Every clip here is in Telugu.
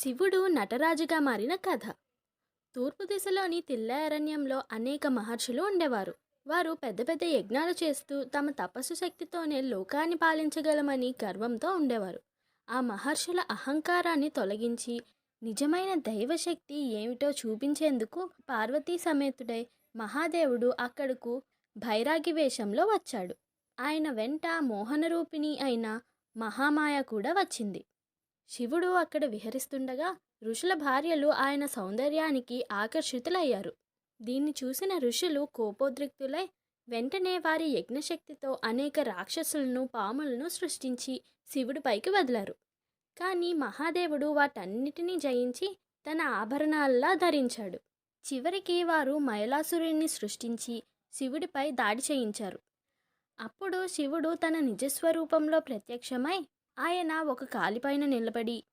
శివుడు నటరాజుగా మారిన కథ. తూర్పు దిశలోని తిల్ల అరణ్యంలో అనేక మహర్షులు ఉండేవారు. వారు పెద్ద పెద్ద యజ్ఞాలు చేస్తూ తమ తపస్సు శక్తితోనే లోకాన్ని పాలించగలమని గర్వంతో ఉండేవారు. ఆ మహర్షుల అహంకారాన్ని తొలగించి నిజమైన దైవశక్తి ఏమిటో చూపించేందుకు పార్వతీ సమేతుడై మహాదేవుడు అక్కడకు భైరాగి వేషంలో వచ్చాడు. ఆయన వెంట మోహనరూపిణి అయిన మహామాయ కూడా వచ్చింది. శివుడు అక్కడ విహరిస్తుండగా ఋషుల భార్యలు ఆయన సౌందర్యానికి ఆకర్షితులయ్యారు. దీన్ని చూసిన ఋషులు కోపోద్రిక్తులై వెంటనే వారి యజ్ఞశక్తితో అనేక రాక్షసులను పాములను సృష్టించి శివుడిపైకి వదిలారు. కానీ మహాదేవుడు వాటన్నిటినీ జయించి తన ఆభరణాల్లా ధరించాడు. చివరికి వారు మైలాసురుణ్ణి సృష్టించి శివుడిపై దాడి చేయించారు. అప్పుడు శివుడు తన నిజస్వరూపంలో ప్రత్యక్షమై ఆయన ఒక కాలిపైన నిలబడి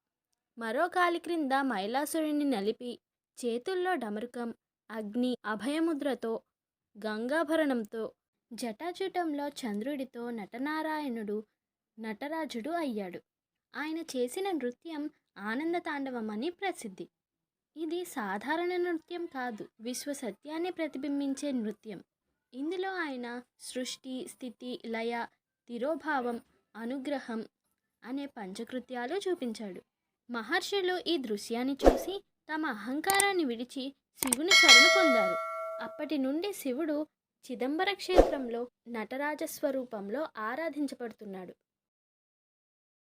మరో కాలి క్రింద మైలాసురుని నలిపి చేతుల్లో డమరుకం అగ్ని అభయముద్రతో గంగాభరణంతో జటాజుటంలో చంద్రుడితో నటనారాయణుడు నటరాజుడు అయ్యాడు. ఆయన చేసిన నృత్యం ఆనంద తాండవం అని ప్రసిద్ధి. ఇది సాధారణ నృత్యం కాదు విశ్వ సత్యాన్ని ప్రతిబింబించే నృత్యం. ఇందులో ఆయన సృష్టి స్థితి లయ తిరోభావం అనుగ్రహం అనే పంచకృత్యాలు చూపించాడు. మహర్షులు ఈ దృశ్యాన్ని చూసి తమ అహంకారాన్ని విడిచి శివుని శరణు పొందారు. అప్పటి నుండి శివుడు చిదంబర క్షేత్రంలో నటరాజ స్వరూపంలో ఆరాధించబడుతున్నాడు.